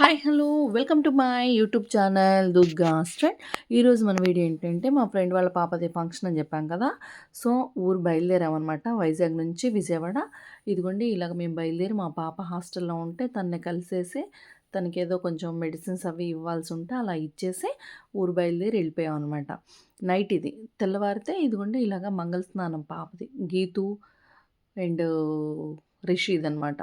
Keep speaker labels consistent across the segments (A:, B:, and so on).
A: Hi hello welcome to my YouTube channel Durga స్ట్రెంట్ ఈరోజు మన video ఏంటంటే మా ఫ్రెండ్ వాళ్ళ పాపది ఫంక్షన్ అని చెప్పాం కదా. సో ఊరు బయలుదేరామన్నమాట వైజాగ్ నుంచి విజయవాడ. ఇదిగోండి ఇలాగ మేము బయలుదేరి మా పాప హాస్టల్లో ఉంటే తనని కలిసేసి తనకి ఏదో కొంచెం మెడిసిన్స్ అవి ఇవ్వాల్సి ఉంటే అలా ఇచ్చేసి ఊరు బయలుదేరి వెళ్ళిపోయాం అనమాట నైట్ ఇది. తెల్లవారితే ఇదిగోండి ఇలాగ మంగళ స్నానం పాపది. గీతు అండ్ రిషి ఇదనమాట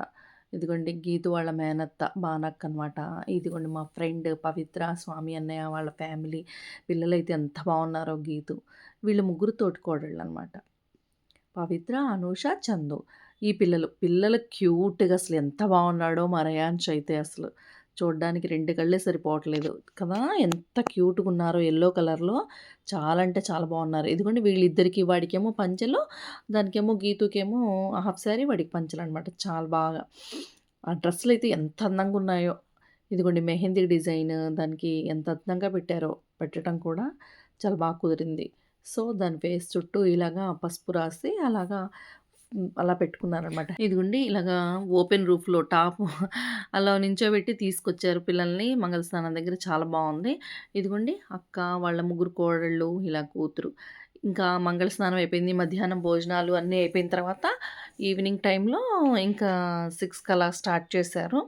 A: ఇదిగోండి గీతు వాళ్ళ మేనత్త బానక్ అనమాట ఇదిగోండి మా ఫ్రెండ్ పవిత్ర స్వామి అన్నయ్య వాళ్ళ ఫ్యామిలీ పిల్లలైతే ఎంత బాగున్నారో గీతు. వీళ్ళు ముగ్గురు తోటికోడళ్ళు అనమాట పవిత్ర అనూష చందు. ఈ పిల్లలు పిల్లలు క్యూట్గా అసలు ఎంత బాగున్నాడో మరయాంచ్ అయితే అసలు. చూడడానికి రెండు కళ్ళే సరిపోవట్లేదు. కదా? ఎంత క్యూట్గా ఉన్నారో ఎల్లో కలర్లో. చాలా అంటే చాలా బాగున్నారు. ఇదిగోండి వీళ్ళిద్దరికి వాడికేమో పంచెలు దానికేమో గీతుకేమో హాఫ్ శారీ వాడికి పంచెలు అనమాట చాలా బాగా. ఆ డ్రెస్సులు అయితే ఎంత అందంగా ఉన్నాయో ఇదిగోండి మెహందీ డిజైన్ దానికి ఎంత అందంగా పెట్టారో పెట్టడం కూడా చాలా బాగా కుదిరింది. సో దాని ఫేస్ చుట్టూ ఇలాగా పసుపు రాసి అలాగా అలా పెట్టుకున్నారనమాట. ఇదిగోండి ఇలాగా ఓపెన్ రూఫ్లో టాప్ అలా నించోబెట్టి తీసుకొచ్చారు పిల్లల్ని. మంగళస్నానం దగ్గర చాలా బాగుంది. ఇదిగోండి అక్క వాళ్ళ ముగ్గురు కోడళ్ళు ఇలా కూతురు. ఇంకా మంగళ స్నానం అయిపోయింది మధ్యాహ్నం భోజనాలు అన్నీ అయిపోయిన తర్వాత ఈవినింగ్ టైంలో ఇంకా సిక్స్కి అలా స్టార్ట్ చేశారు.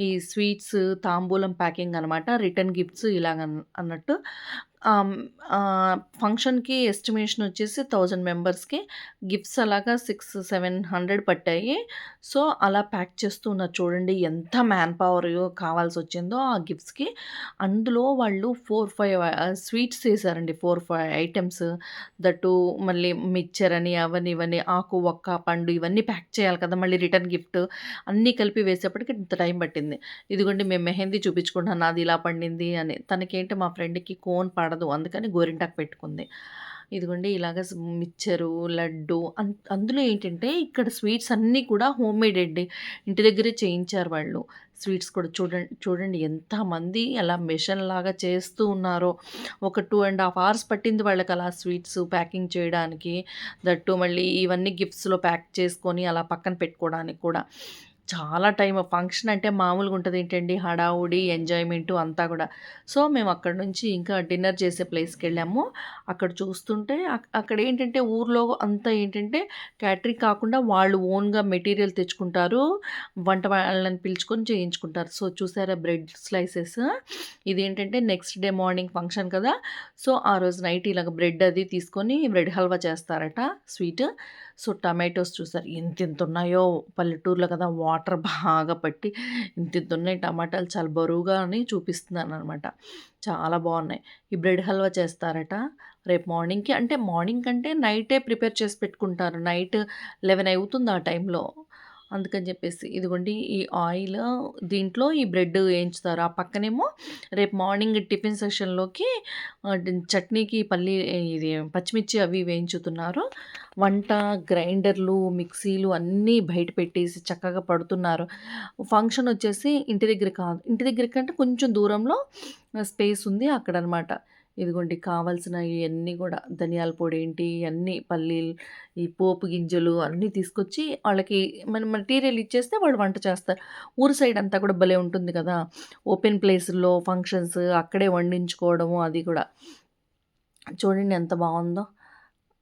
A: ఈ స్వీట్స్ తాంబూలం ప్యాకింగ్ అనమాట రిటర్న్ గిఫ్ట్స్ ఇలాగ అన్నట్టు. ఫంక్షన్కి ఎస్టిమేషన్ వచ్చేసి థౌజండ్ మెంబర్స్కి. గిఫ్ట్స్ అలాగా సిక్స్ సెవెన్ హండ్రెడ్ పట్టాయి. సో అలా ప్యాక్ చేస్తూ ఉన్నారు. చూడండి ఎంత మ్యాన్ పవర్ కావాల్సి వచ్చిందో ఆ గిఫ్ట్స్కి. అందులో వాళ్ళు ఫోర్ ఫైవ్ స్వీట్స్ వేసారండి ఫోర్ ఫైవ్ ఐటమ్స్. దట్టు మళ్ళీ మిక్చర్ అని అవన్నీ ఇవన్నీ ఆకు ఒక్క పండు ఇవన్నీ ప్యాక్ చేయాలి కదా మళ్ళీ రిటర్న్ గిఫ్ట్. అన్నీ కలిపి వేసేప్పటికి ఇంత టైం పట్టింది. ఇదిగోండి మేము మెహందీ చూపించుకుంటాను నాది ఇలా పండింది అని. తనకేంటి మా ఫ్రెండ్కి కోన్ పడదు. అందుకని గోరింటాకు పెట్టుకుంది. ఇదిగోండి ఇలాగ మిక్చరు లడ్డు అందులో ఏంటంటే ఇక్కడ స్వీట్స్ అన్నీ కూడా హోమ్ మేడ్ అండి. ఇంటి దగ్గరే చేయించారు వాళ్ళు. స్వీట్స్ కూడా చూడండి చూడండి ఎంతమంది అలా మిషన్ లాగా చేస్తూ ఉన్నారో. ఒక టూ అండ్ హాఫ్ అవర్స్ పట్టింది వాళ్ళకి అలా స్వీట్స్ ప్యాకింగ్ చేయడానికి. దట్టు మళ్ళీ ఇవన్నీ గిఫ్ట్స్లో ప్యాక్ చేసుకొని అలా పక్కన పెట్టుకోవడానికి కూడా. చాలా టైం ఫంక్షన్ అంటే మామూలుగా ఉంటుంది ఏంటండి? హడావుడి ఎంజాయ్మెంటు అంతా కూడా. సో మేము అక్కడ నుంచి ఇంకా డిన్నర్ చేసే ప్లేస్కి వెళ్ళాము. అక్కడ చూస్తుంటే అక్కడ ఏంటంటే ఊర్లో అంతా ఏంటంటే క్యాటరింగ్ కాకుండా వాళ్ళు ఓన్గా మెటీరియల్ తెచ్చుకుంటారు. వంట వాళ్ళని పిలుచుకొని చేయించుకుంటారు. సో చూసారా బ్రెడ్ స్లైసెస్? ఇది ఏంటంటే నెక్స్ట్ డే మార్నింగ్ ఫంక్షన్ కదా. సో ఆ రోజు నైట్ ఇలాగ బ్రెడ్ అది తీసుకొని బ్రెడ్ హల్వా చేస్తారట స్వీట్. సో టమాటోస్ చూసారు. ఎంత ఎంత ఉన్నాయో పల్లెటూరులో కదా వాటర్ బాగా పట్టి ఇంత ఇంత ఉన్నాయి టమాటాలు చాలా బరువుగా అని చూపిస్తున్నాను అనమాట చాలా బాగున్నాయి. ఈ బ్రెడ్ హల్వా చేస్తారట రేపు మార్నింగ్కి. అంటే మార్నింగ్ కంటే నైటే ప్రిపేర్ చేసి పెట్టుకుంటారు. నైట్ లెవెన్ అవుతుంది ఆ టైంలో. అందుకని చెప్పేసి ఇదిగోండి ఈ ఆయిల్ దీంట్లో ఈ బ్రెడ్ వేయించుతారు. ఆ పక్కనేమో రేపు మార్నింగ్ టిఫిన్ సెషన్లోకి చట్నీకి పల్లి ఇది పచ్చిమిర్చి అవి వేయించుతున్నారు. వంట గ్రైండర్లు మిక్సీలు అన్నీ బయట పెట్టేసి చక్కగా పడుతున్నారు. ఫంక్షన్ వచ్చేసి ఇంటి దగ్గర కాదు. ఇంటి దగ్గర కంటే కొంచెం దూరంలో స్పేస్ ఉంది అక్కడ అనమాట ఇదిగోండి కావాల్సిన ఇవన్నీ కూడా ధనియాల పొడి ఏంటి అన్నీ పల్లీలు ఈ పోపు గింజలు అన్నీ తీసుకొచ్చి వాళ్ళకి మన మెటీరియల్ ఇచ్చేస్తే వాళ్ళు వంట చేస్తారు. ఊరు సైడ్ అంతా కూడా భలే ఉంటుంది కదా. ఓపెన్ ప్లేస్లో ఫంక్షన్స్ అక్కడే వండించుకోవడము అది కూడా. చూడండి ఎంత బాగుందో.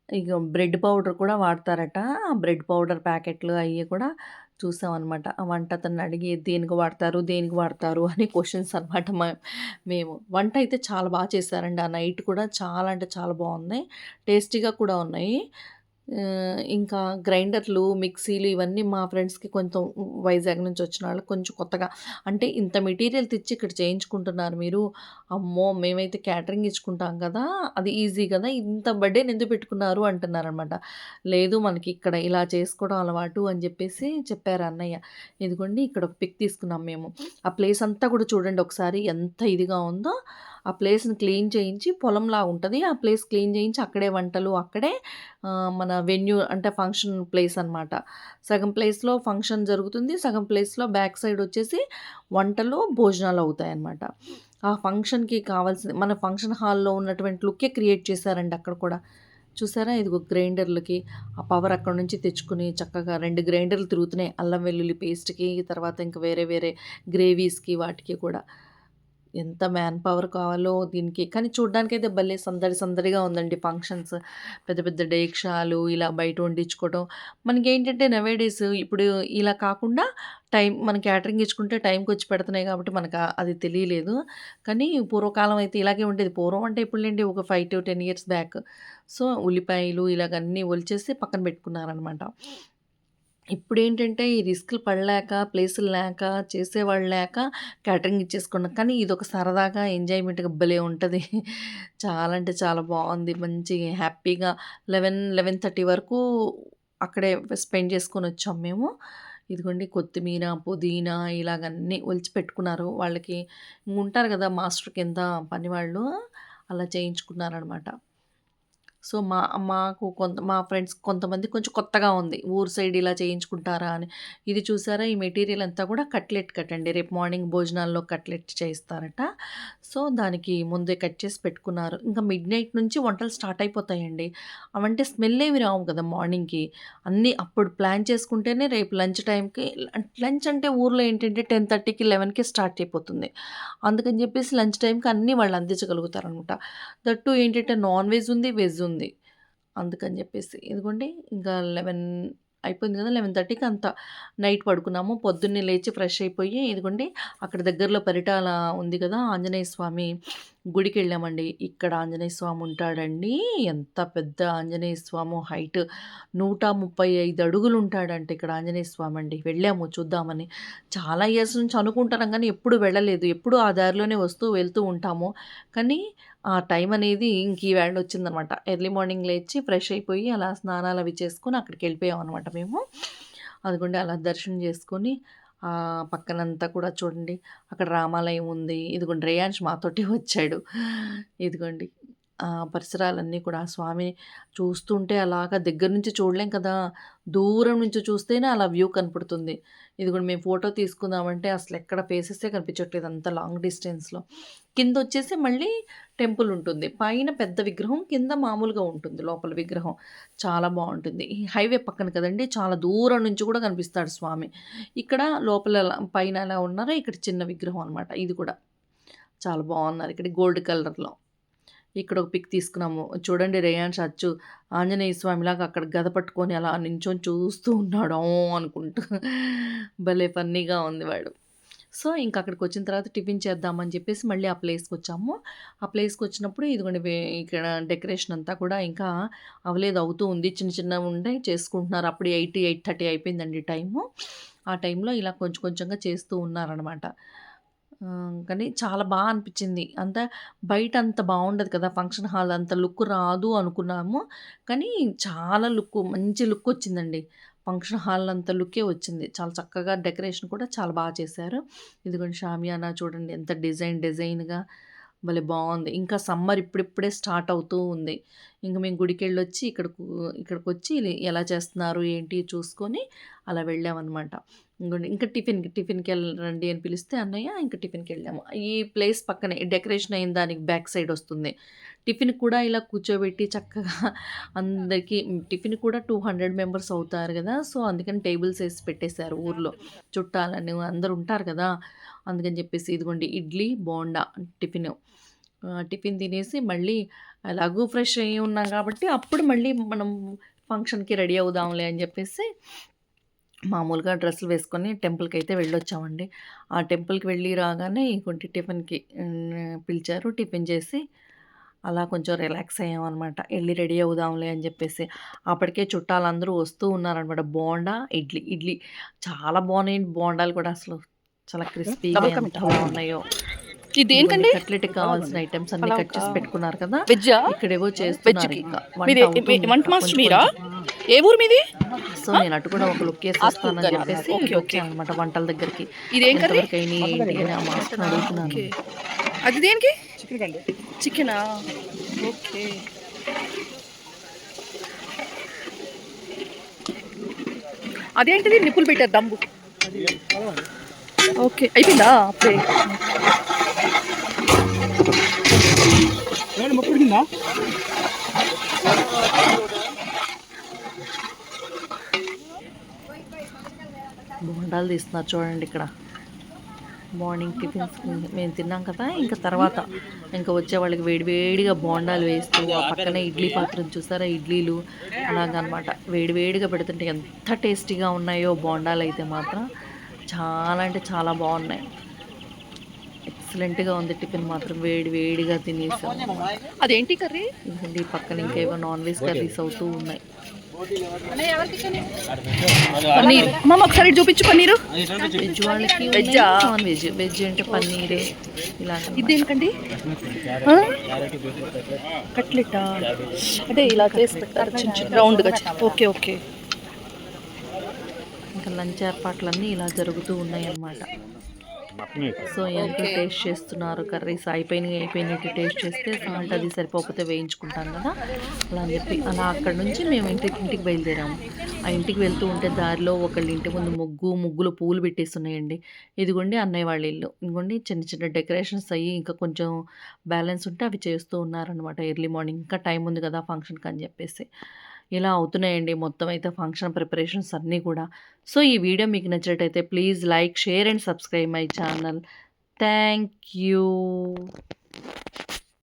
A: ఇక బ్రెడ్ పౌడర్ కూడా వాడతారట. ఆ బ్రెడ్ పౌడర్ ప్యాకెట్లు అవి కూడా చూసామన్నమాట. వంట అతన్ని అడిగి దేనికి వాడతారు? దేనికి వాడతారు? అని క్వశ్చన్స్ అనమాట మేము. వంట అయితే చాలా బాగా చేశారండి. ఆ నైట్ కూడా చాలా అంటే చాలా బాగుంది టేస్టీగా కూడా ఉన్నాయి. ఇంకా గ్రైండర్లు మిక్సీలు ఇవన్నీ మా ఫ్రెండ్స్కి కొంచెం వైజాగ్ నుంచి వచ్చిన వాళ్ళకి కొంచెం కొత్తగా. అంటే ఇంత మెటీరియల్ తెచ్చి ఇక్కడ చేయించుకుంటున్నారు మీరు. అమ్మో! మేమైతే క్యాటరింగ్ ఇచ్చుకుంటాం కదా! అది ఈజీ కదా! ఇంత బర్త్డే ఎందుకు పెట్టుకున్నారు అంటున్నారనమాట లేదు మనకి ఇక్కడ ఇలా చేసుకోవడం అలవాటు అని చెప్పేసి చెప్పారు అన్నయ్య. ఇదిగోండి ఇక్కడ ఒక పిక్ తీసుకున్నాం మేము. ఆ ప్లేస్ అంతా కూడా చూడండి ఒకసారి ఎంత ఇదిగా ఉందో. ఆ ప్లేస్ని క్లీన్ చేయించి పొలంలా ఉంటుంది. ఆ ప్లేస్ క్లీన్ చేయించి అక్కడే వంటలు అక్కడే మన వెన్యూ అంటే ఫంక్షన్ ప్లేస్ అనమాట సగం ప్లేస్లో ఫంక్షన్ జరుగుతుంది సగం ప్లేస్లో బ్యాక్ సైడ్ వచ్చేసి వంటలు భోజనాలు అవుతాయి అన్నమాట. ఆ ఫంక్షన్కి కావాల్సింది మన ఫంక్షన్ హాల్లో ఉన్నటువంటి లుక్కే క్రియేట్ చేశారండి అక్కడ కూడా? చూసారా? ఇదిగో గ్రైండర్లకి ఆ పవర్ అక్కడ నుంచి తెచ్చుకుని చక్కగా రెండు గ్రైండర్లు తిరుగుతున్నాయి. అల్లం వెల్లుల్లి పేస్ట్కి తర్వాత ఇంకా వేరే వేరే గ్రేవీస్కి వాటికి కూడా. ఎంత మ్యాన్ పవర్ కావాలో దీనికి. కానీ చూడ్డానికైతే భలే సందడి సందడిగా ఉందండి ఫంక్షన్స్ పెద్ద పెద్ద డేక్షాలు ఇలా బయట వండించుకోవడం మనకి ఏంటంటే నవేడేస్ ఇప్పుడు ఇలా కాకుండా టైం మన క్యాటరింగ్ ఇచ్చుకుంటే టైంకి వచ్చి పెడుతున్నాయి కాబట్టి మనకు అది తెలియలేదు. కానీ పూర్వకాలం అయితే ఇలాగే ఉండేది. పూర్వం అంటే ఇప్పుడులేండి ఒక five to ten years back so ఉల్లిపాయలు ఇలాగన్నీ ఒలిచేసి పక్కన పెట్టుకున్నారనమాట ఇప్పుడేంటంటే ఈ రిస్క్లు పడలేక ప్లేసులు లేక చేసేవాళ్ళు లేక క్యాటరింగ్ ఇచ్చేసుకున్నాం. కానీ ఇది ఒక సరదాగా ఎంజాయ్మెంట్గా భలే ఉంటుంది. చాలా అంటే చాలా బాగుంది. మంచి హ్యాపీగా లెవెన్ లెవెన్ థర్టీ వరకు అక్కడే స్పెండ్ చేసుకొని వచ్చాం మేము. ఇదిగోండి కొత్తిమీర పుదీనా ఇలాగన్నీ ఒలిచి పెట్టుకున్నారు వాళ్ళకి ఉంటారు కదా మాస్టర్ కింద పని వాళ్ళు అలా చేయించుకున్నారనమాట. సో మా మాకు కొంత మా ఫ్రెండ్స్ కొంతమంది కొంచెం కొత్తగా ఉంది. ఊరు సైడ్ ఇలా చేయించుకుంటారా అని. ఇది చూసారా? ఈ మెటీరియల్ అంతా కూడా కట్లెట్ కట్టండి. రేపు మార్నింగ్ భోజనాల్లో కట్లెట్ చేయిస్తారట. సో దానికి ముందే కట్ చేసి పెట్టుకున్నారు. ఇంకా మిడ్ నైట్ నుంచి వంటలు స్టార్ట్ అయిపోతాయండి. అవంటే స్మెల్ ఏమి రావు కదా మార్నింగ్కి. అన్నీ అప్పుడు ప్లాన్ చేసుకుంటేనే రేపు లంచ్ టైంకి లంచ్ అంటే ఊర్లో ఏంటంటే టెన్ థర్టీకి లెవెన్కి స్టార్ట్ అయిపోతుంది. అందుకని చెప్పేసి లంచ్ టైంకి అన్నీ వాళ్ళు అందించగలుగుతారనమాట. దట్టు ఏంటంటే నాన్ వెజ్ ఉంది వెజ్ ఉంది. ఉంది అందుకని చెప్పేసి ఇదిగోండి ఇంకా లెవెన్ అయిపోయింది కదా లెవెన్ థర్టీకి అంత నైట్ పడుకున్నాము. పొద్దున్నే లేచి ఫ్రెష్ అయిపోయి ఇదిగోండి అక్కడ దగ్గరలో పరిటాల ఉంది కదా ఆంజనేయ స్వామి గుడికి వెళ్ళామండి. ఇక్కడ ఆంజనేయ స్వామి ఉంటాడండి. ఎంత పెద్ద ఆంజనేయ స్వామి హైట్ నూట ముప్పై ఐదు అడుగులు ఉంటాడంటే ఇక్కడ ఆంజనేయ స్వామి అండి. వెళ్ళాము చూద్దామని. చాలా ఇయర్స్ నుంచి అనుకుంటున్నాం కానీ ఎప్పుడు వెళ్ళలేదు. ఎప్పుడు ఆ దారిలోనే వస్తూ వెళ్తూ ఉంటాము. కానీ ఆ టైం అనేది ఇంక ఈ వేళ వచ్చిందనమాట. ఎర్లీ మార్నింగ్ లేచి ఫ్రెష్ అయిపోయి అలా స్నానాలు అవి చేసుకొని అక్కడికి వెళ్ళిపోయాం అనమాట మేము. అదిగోండి అలా దర్శనం చేసుకొని పక్కనంతా కూడా చూడండి అక్కడ రామాలయం ఉంది. ఇదిగోండి రేయాన్ష్ మాతోటి వచ్చాడు. ఇదిగోండి. పరిసరాలన్నీ కూడా ఆ స్వామిని చూస్తుంటే అలాగా దగ్గర నుంచి చూడలేం కదా. దూరం నుంచి చూస్తేనే అలా వ్యూ కనపడుతుంది. ఇది కూడా మేము ఫోటో తీసుకుందామంటే అసలు ఎక్కడ ఫేసెసే కనిపించట్లేదు అంత లాంగ్ డిస్టెన్స్లో. కింద వచ్చేసి మళ్ళీ టెంపుల్ ఉంటుంది. పైన పెద్ద విగ్రహం కింద మామూలుగా ఉంటుంది లోపల విగ్రహం. చాలా బాగుంటుంది. ఈ హైవే పక్కన కదండి చాలా దూరం నుంచి కూడా కనిపిస్తాడు స్వామి. ఇక్కడ లోపల పైన ఎలా ఉన్నారో ఇక్కడ చిన్న విగ్రహం అనమాట ఇది కూడా. చాలా బాగున్నారు ఇక్కడ గోల్డ్ కలర్లో. ఇక్కడ ఒక పిక్ తీసుకున్నాము. చూడండి రేయాన్ చచ్చు ఆంజనేయ స్వామిలాగా అక్కడ గద పట్టుకొని అలా నించొని చూస్తూ ఉన్నాడు. అనుకుంటూ. భలే ఫన్నీగా ఉంది వాడు. సో ఇంకా అక్కడికి వచ్చిన తర్వాత టిఫిన్ చేద్దామని చెప్పేసి మళ్ళీ ఆ ప్లేస్కి వచ్చాము. ఆ ప్లేస్కి వచ్చినప్పుడు ఇదిగోండి ఇక్కడ డెకరేషన్ అంతా కూడా ఇంకా అవలేదు అవుతూ ఉంది. చిన్న చిన్నవి ఉండే చేసుకుంటున్నారు. అప్పుడు ఎయిట్ ఎయిట్ థర్టీ అయిపోయిందండి టైము. ఆ టైంలో ఇలా కొంచెం కొంచెంగా చేస్తూ ఉన్నారనమాట కానీ చాలా బాగా అనిపించింది. అంత బయట అంత బాగుండదు కదా! ఫంక్షన్ హాల్ అంత లుక్ రాదు అనుకున్నాము. కానీ చాలా లుక్ మంచి లుక్ వచ్చిందండి. ఫంక్షన్ హాల్ అంత లుకే వచ్చింది. చాలా చక్కగా డెకరేషన్ కూడా చాలా బాగా చేశారు. ఇదిగోండి షామియానా చూడండి ఎంత డిజైన్ డిజైన్గా భలే బాగుంది ఇంకా సమ్మర్ ఇప్పుడిప్పుడే స్టార్ట్ అవుతూ ఉంది. ఇంకా మేము గుడికి వెళ్ళొచ్చి ఇక్కడకు ఇక్కడికి వచ్చి ఎలా చేస్తున్నారు ఏంటి చూసుకొని అలా వెళ్ళామన్నమాట. ఇంకోండి ఇంకా టిఫిన్కి టిఫిన్కి వెళ్ళండి అని పిలిస్తే అన్నయ్య ఇంకా టిఫిన్కి వెళ్ళాము. ఈ ప్లేస్ పక్కనే డెకరేషన్ అయిన దానికి బ్యాక్ సైడ్ వస్తుంది. టిఫిన్ కూడా ఇలా కూర్చోబెట్టి చక్కగా అందరికీ టిఫిన్ కూడా టూ హండ్రెడ్ మెంబర్స్ అవుతారు కదా సో అందుకని టేబుల్స్ వేసి పెట్టేశారు ఊర్లో. చుట్టాలని అందరు ఉంటారు కదా అందుకని చెప్పేసి ఇదిగోండి ఇడ్లీ బోండా టిఫిన్. టిఫిన్ తినేసి మళ్ళీ ఎలాగూ ఫ్రెష్ అయ్యి ఉన్నాం కాబట్టి అప్పుడు మళ్ళీ మనం ఫంక్షన్కి రెడీ అవుదాంలే అని చెప్పేసి మామూలుగా డ్రెస్సులు వేసుకొని టెంపుల్కి అయితే వెళ్ళొచ్చామండి. ఆ టెంపుల్కి వెళ్ళి రాగానే ఇంకొంటి టిఫిన్కి పిలిచారు. టిఫిన్ చేసి అలా కొంచెం రిలాక్స్ అయ్యామన్నమాట. వెళ్ళి రెడీ అవుదాంలే అని చెప్పేసి. అప్పటికే చుట్టాలందరూ వస్తూ ఉన్నారనమాట బోండా ఇడ్లీ ఇడ్లీ. చాలా బాగున్నాయి బోండాలు కూడా అసలు. చాలా క్రిస్పీగా
B: Double
A: ఎంత బాగున్నాయో
B: ఇది దేనికండి?
A: కట్లెట్ కావాల్సిన ఐటమ్స్ అన్ని కట్ చేసి పెట్టుకున్నారు కదా.
B: వెజ్జా?
A: ఇక్కడేవో చేస్తున్నారు ఇంకా. వంట
B: మాస్టర్ మీరా. ఏ ఊరు మీది?
A: సో నేను అటు కూడా ఒక లుక్ వేసి వస్తానని
B: కుక్కర్.
A: చెప్పేసి
B: ఓకే.
A: వచ్చాను అనమాట వంటల దగ్గరికి.
B: ఇదేం
A: ఆ మాస్టర్ అడుగుతున్నాను.
B: అది దేనికి? చికెనా ఓకే. అదేంటిది? నిప్పులు పెట్టారు దమ్ము ఓకే. అయిపోయిందా? ఓకే
C: ఏమండి ముప్పు
A: బోండాలు తీస్తున్నారు చూడండి ఇక్కడ. మార్నింగ్ టిఫిన్స్ మేము తిన్నాం కదా ఇంకా తర్వాత ఇంకా వచ్చే వాళ్ళకి వేడివేడిగా బోండాలు వేస్తూ ఆ పక్కనే ఇడ్లీ పాత్రను చూసారా? ఇడ్లీలు అలాగనమాట. వేడివేడిగా పెడుతుంటే ఎంత టేస్టీగా ఉన్నాయో బోండాలు అయితే మాత్రం చాలా అంటే చాలా బాగున్నాయి. ఎక్సలెంట్గా ఉంది. టిఫిన్ మాత్రం వేడి వేడిగా తినేసాం.
B: అదేంటి కర్రీ?
A: ఈ పక్కన ఇంకేవో నాన్ వెజ్ కర్రీస్ అవుతూ ఉన్నాయి.
B: పన్నీర్. మామ ఒకసారి చూపించు పన్నీరు.
A: వెజ్ వాళ్ళకి
B: వెజ్జా?
A: నాన్ వెజ్ వెజ్ అంటే పన్నీర్. ఇలా
B: ఇదేంటండి? కట్లెట్టా అంటే ఇలా చేసి పెట్టారు చిన్న చిన్న రౌండ్గా ఓకే ఓకే.
A: ఇంకా లంచ్ ఏర్పాట్లన్నీ ఇలా జరుగుతూ ఉన్నాయి అన్నమాట సో ఎంత టేస్ట్ చేస్తున్నారు? కర్రీస్ అయిపోయినాయి అయిపోయినట్టు టేస్ట్ చేస్తే సాల్ట్ అది సరిపోకపోతే వేయించుకుంటాం కదా? అలా అని చెప్పి అలా అక్కడ నుంచి మేము ఇంటికి ఇంటికి బయలుదేరాము. ఆ ఇంటికి వెళ్తూ ఉంటే దారిలో ఒకళ్ళ ఇంటి ముందు ముగ్గు ముగ్గులు పూలు పెట్టేస్తున్నాయండి. ఇదిగోండి అన్నయ్య వాళ్ళ ఇల్లు. ఇదిగోండి చిన్న చిన్న డెకరేషన్స్ అయ్యి ఇంకా కొంచెం బ్యాలెన్స్ ఉంటే అవి చేస్తూ ఉన్నారనమాట ఎర్లీ మార్నింగ్. ఇంకా టైం ఉంది కదా ఫంక్షన్కి అని చెప్పేసి. ఇలా అవుతున్నాయండి. మొత్తం అయితే ఫంక్షన్ ప్రిపరేషన్స్ అన్నీ కూడా. సో ఈ వీడియో మీకు నచ్చినట్టయితే please like share and subscribe my channel. Thank you